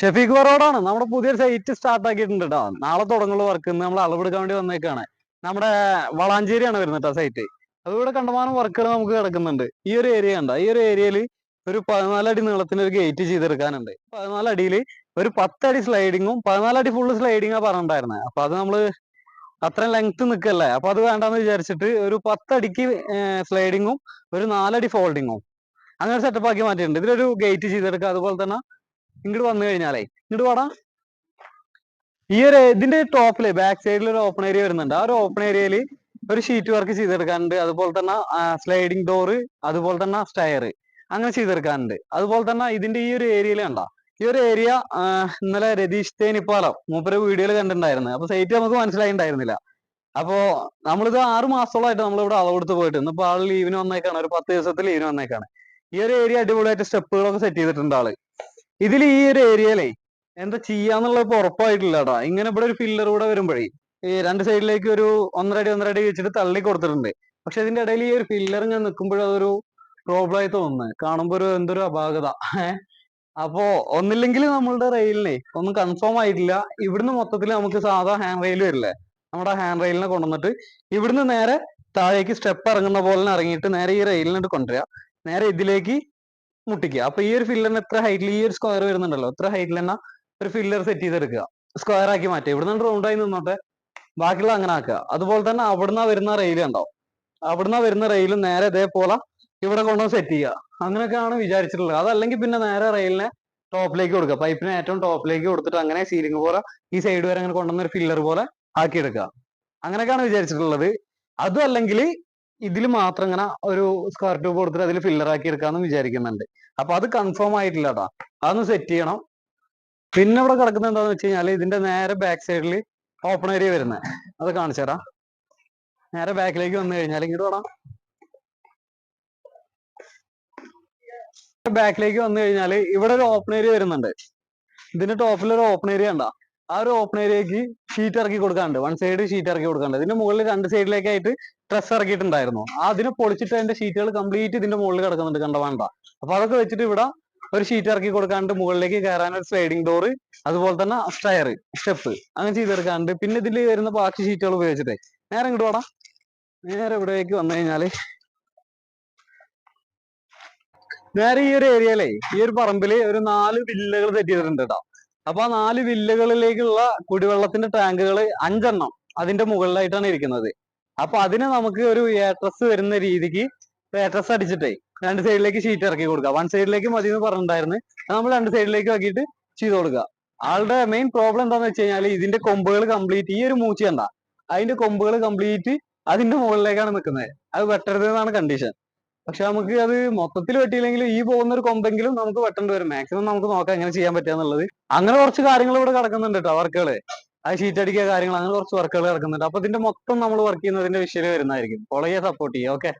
ഷെഫീഖ് റോഡാണ് നമ്മുടെ പുതിയൊരു സൈറ്റ് സ്റ്റാർട്ട് ആക്കിയിട്ടുണ്ട് കേട്ടോ നാളെ തുടങ്ങുള്ള വർക്ക് നമ്മൾ അളവെടുക്കാൻ വേണ്ടി വന്നേക്കാണ്. നമ്മുടെ വളാഞ്ചേരിയാണ് വരുന്നത് കേട്ടോ സൈറ്റ് അതുകൂടെ കണ്ടമാനം വർക്കുകൾ നമുക്ക് കിടക്കുന്നുണ്ട്. ഈ ഒരു ഏരിയ ഉണ്ട് ഈ ഒരു ഏരിയയിൽ ഒരു പതിനാലടി നീളത്തിന് ഒരു ഗേറ്റ് ചെയ്തെടുക്കാനുണ്ട്. പതിനാലടിയിൽ ഒരു പത്തടി സ്ലൈഡിങ്ങും പതിനാലടി ഫുള്ള് സ്ലൈഡിങ്ങാ പറഞ്ഞിട്ടുണ്ടായിരുന്നത് അപ്പൊ അത് നമ്മൾ അത്രയും ലെങ്ത് നിൽക്കല്ലേ അപ്പൊ അത് വേണ്ടെന്ന് വിചാരിച്ചിട്ട് ഒരു പത്തടിക്ക് സ്ലൈഡിങ്ങും ഒരു നാലടി ഫോൾഡിങ്ങും അങ്ങനെ സെറ്റപ്പ് ആക്കി മാറ്റിയിട്ടുണ്ട്. ഇതിലൊരു ഗേറ്റ് ചെയ്തെടുക്കുക. അതുപോലെ തന്നെ ഇങ്ങോട്ട് വന്നു കഴിഞ്ഞാലേ ഇങ്ങോട്ട് വാടാ. ഈ ഒരു ഇതിന്റെ ടോപ്പിൽ ബാക്ക് സൈഡിൽ ഒരു ഓപ്പൺ ഏരിയ വരുന്നുണ്ട്. ആ ഒരു ഓപ്പൺ ഏരിയയിൽ ഒരു ഷീറ്റ് വർക്ക് ചെയ്തെടുക്കാനുണ്ട്. അതുപോലെ തന്നെ സ്ലൈഡിങ് ഡോറ് അതുപോലെ തന്നെ സ്റ്റയർ അങ്ങനെ ചെയ്തെടുക്കാനുണ്ട്. അതുപോലെ തന്നെ ഇതിന്റെ ഈ ഒരു ഏരിയയിൽ കണ്ട? ഈ ഒരു ഏരിയ ഇന്നലെ രതീഷ് തേനിപ്പാലം മൂപ്പര് വീഡിയോയിൽ കണ്ടിട്ടുണ്ടായിരുന്നു. അപ്പൊ സൈറ്റ് നമുക്ക് മനസ്സിലായിണ്ടായിരുന്നില്ല. അപ്പോ നമ്മളിത് ആറ് മാസത്തോളമായിട്ട് നമ്മളിവിടെ അളവെടുത്ത് പോയിട്ട് ഇന്നിപ്പോ ആൾ ലീവിന് വന്നേക്കാണ്. ഒരു പത്ത് ദിവസത്തെ ലീവിന് വന്നേക്കാണ്. ഈ ഒരു ഏരിയ അടിപൊളിയായിട്ട് സ്റ്റെപ്പുകളൊക്കെ സെറ്റ് ചെയ്തിട്ടുണ്ട് ആൾ. ഇതിൽ ഈ ഒരു ഏരിയയിലേ എന്താ ചെയ്യാന്നുള്ളത് ഇപ്പൊ ഉറപ്പായിട്ടില്ലടാ. ഇങ്ങനെ ഇവിടെ ഒരു ഫില്ലർ കൂടെ വരുമ്പോഴേ ഈ രണ്ട് സൈഡിലേക്ക് ഒരു ഒന്നരടി ഒന്നരടി വെച്ചിട്ട് തള്ളി കൊടുത്തിട്ടുണ്ട്. പക്ഷെ ഇതിന്റെ ഇടയിൽ ഈ ഒരു ഫില്ലർ ഞാൻ നിൽക്കുമ്പോഴും അതൊരു പ്രോബ്ലം ആയി തോന്നുന്നത് കാണുമ്പോ ഒരു എന്തൊരു അപാകത. അപ്പോ ഒന്നില്ലെങ്കിൽ നമ്മളുടെ റെയിലിനെ ഒന്നും കൺഫേം ആയിട്ടില്ല. ഇവിടുന്ന് മൊത്തത്തിൽ നമുക്ക് സാധാ ഹാൻഡ് റെയിൽ വരില്ലേ? നമ്മുടെ ഹാൻഡ് റെയിലിനെ കൊണ്ടുവന്നിട്ട് ഇവിടുന്ന് നേരെ താഴേക്ക് സ്റ്റെപ്പ് ഇറങ്ങുന്ന പോലെ ഇറങ്ങിയിട്ട് നേരെ ഈ റെയിലിനോട് കൊണ്ടുവരിക നേരെ ഇതിലേക്ക് മുട്ടിക്കുക. അപ്പൊ ഈ ഒരു ഫില്ലറിന് എത്ര ഹൈറ്റിൽ ഈ ഒരു സ്ക്വയർ വരുന്നുണ്ടല്ലോ. എത്ര ഹൈറ്റിൽ തന്നെ ഒരു ഫില്ലർ സെറ്റ് ചെയ്തെടുക്കുക. സ്ക്വയർ ആക്കി മാറ്റുക. ഇവിടുന്ന് റൗണ്ട് ആയി നിന്നോട്ടെ. ബാക്കിയുള്ള അങ്ങനെ ആക്കുക. അതുപോലെ തന്നെ അവിടുന്ന് വരുന്ന റെയിൽ ഉണ്ടാവും അവിടുന്ന് വരുന്ന റെയിൽ നേരെ ഇതേപോലെ ഇവിടെ കൊണ്ടുവന്ന് സെറ്റ് ചെയ്യുക. അങ്ങനെയൊക്കെയാണ് വിചാരിച്ചിട്ടുള്ളത്. അതല്ലെങ്കിൽ പിന്നെ നേരെ റെയിലിനെ ടോപ്പിലേക്ക് കൊടുക്കുക. പൈപ്പിനെ ഏറ്റവും ടോപ്പിലേക്ക് കൊടുത്തിട്ട് അങ്ങനെ സീലിംഗ് പോലെ ഈ സൈഡ് വരെ അങ്ങനെ കൊണ്ടുവന്ന ഒരു ഫില്ലർ പോലെ ആക്കിയെടുക്കുക. അങ്ങനെയൊക്കെയാണ് വിചാരിച്ചിട്ടുള്ളത്. അതും അല്ലെങ്കിൽ ഇതിൽ മാത്രം ഇങ്ങനെ ഒരു സ്ക്വയർ ട്യൂബ് കൊടുത്തിട്ട് അതിൽ ഫില്ലർ ആക്കി എടുക്കാന്ന് വിചാരിക്കുന്നുണ്ട്. അപ്പൊ അത് കൺഫേം ആയിട്ടില്ല കേട്ടോ അതൊന്ന് സെറ്റ് ചെയ്യണം. പിന്നെ ഇവിടെ കിടക്കുന്ന എന്താന്ന് വെച്ച് കഴിഞ്ഞാൽ ഇതിന്റെ നേരെ ബാക്ക് സൈഡിൽ ഓപ്പൺ ഏരിയ വരുന്നത് അത് കാണിച്ചു തരാം. നേരെ ബാക്കിലേക്ക് വന്നു കഴിഞ്ഞാൽ ഇങ്ങോട്ട് വേണം ബാക്കിലേക്ക് വന്നു കഴിഞ്ഞാൽ ഇവിടെ ഒരു ഓപ്പൺ ഏരിയ വരുന്നുണ്ട്. ഇതിന്റെ ടോപ്പിൽ ഒരു ഓപ്പൺ ഏരിയ ഉണ്ടാ? ആ ഒരു ഓപ്പൺ ഏരിയക്ക് ഷീറ്റ് ഇറക്കി കൊടുക്കാനുണ്ട്. വൺ സൈഡ് ഷീറ്റ് ഇറക്കി കൊടുക്കാനുണ്ട്. ഇതിന്റെ മുകളിൽ രണ്ട് സൈഡിലേക്കായിട്ട് ഡ്രസ് ഇറക്കിയിട്ടുണ്ടായിരുന്നു. അതിന് പൊളിച്ചിട്ട് അതിന്റെ ഷീറ്റുകൾ കംപ്ലീറ്റ് ഇതിന്റെ മുകളിൽ കിടക്കുന്നുണ്ട് കണ്ട വേണ്ട. അപ്പൊ അതൊക്കെ വെച്ചിട്ട് ഇവിടെ ഒരു ഷീറ്റ് ഇറക്കി കൊടുക്കാണ്ട് മുകളിലേക്ക് കയറാൻ ഒരു സ്ലൈഡിങ് ഡോറ് അതുപോലെ തന്നെ സ്റ്റയർ സ്റ്റെപ്പ് അങ്ങനെ ചെയ്തെടുക്കാണ്ട്. പിന്നെ ഇതിൽ വരുന്ന ബാക്കി ഷീറ്റുകൾ ഉപയോഗിച്ചിട്ടേ. നേരെ ഇങ്ങോട്ട് വേടാ. നേരെ ഇവിടേക്ക് വന്നു കഴിഞ്ഞാൽ നേരെ ഈ ഒരു ഏരിയയിലേ ഈ ഒരു പറമ്പിൽ ഒരു നാല് വില്ലകൾ സെറ്റ് ചെയ്തിട്ടുണ്ട് കേട്ടോ അപ്പൊ ആ നാല് വില്ലകളിലേക്കുള്ള കുടിവെള്ളത്തിന്റെ ടാങ്കുകൾ അഞ്ചെണ്ണം അതിന്റെ മുകളിലായിട്ടാണ് ഇരിക്കുന്നത്. അപ്പൊ അതിനെ നമുക്ക് ഒരു ഏട്രസ് വരുന്ന രീതിക്ക് ഏട്രസ് അടിച്ചിട്ടേ രണ്ട് സൈഡിലേക്ക് ഷീറ്റ് ഇറക്കി കൊടുക്കുക വൺ സൈഡിലേക്ക് മതി എന്ന് പറഞ്ഞിട്ടുണ്ടായിരുന്നു. നമ്മൾ രണ്ട് സൈഡിലേക്ക് ആക്കിയിട്ട് ചെയ്ത് കൊടുക്കുക. ആളുടെ മെയിൻ പ്രോബ്ലം എന്താന്ന് വെച്ച് കഴിഞ്ഞാൽ ഇതിന്റെ കൊമ്പുകൾ കംപ്ലീറ്റ് ഈ ഒരു മൂച്ച കണ്ട. അതിന്റെ കൊമ്പുകൾ കംപ്ലീറ്റ് അതിന്റെ മുകളിലേക്കാണ് നിൽക്കുന്നത്. അത് വെട്ടരുത് എന്നാണ് കണ്ടീഷൻ പക്ഷെ നമുക്ക് അത് മൊത്തത്തിൽ വെട്ടിയില്ലെങ്കിൽ ഈ പോകുന്ന ഒരു കൊമ്പെങ്കിലും നമുക്ക് വെട്ടേണ്ടി വരും. മാക്സിമം നമുക്ക് നോക്കാം എങ്ങനെ ചെയ്യാൻ പറ്റുക എന്നുള്ളത്. അങ്ങനെ കുറച്ച് കാര്യങ്ങൾ ഇവിടെ കിടക്കുന്നുണ്ട് കേട്ടോ വർക്കുകൾ അത് ഷീറ്റ് അടിക്കുക കാര്യങ്ങൾ അങ്ങനെ കുറച്ച് വർക്കുകൾ കിടക്കുന്നുണ്ട് അപ്പൊ ഇതിന്റെ മൊത്തം നമ്മൾ വർക്ക് ചെയ്യുന്നതിന്റെ വിഷയം വരുന്നതായിരിക്കും. കോളേജെ സപ്പോർട്ട് ചെയ്യുക ഓക്കെ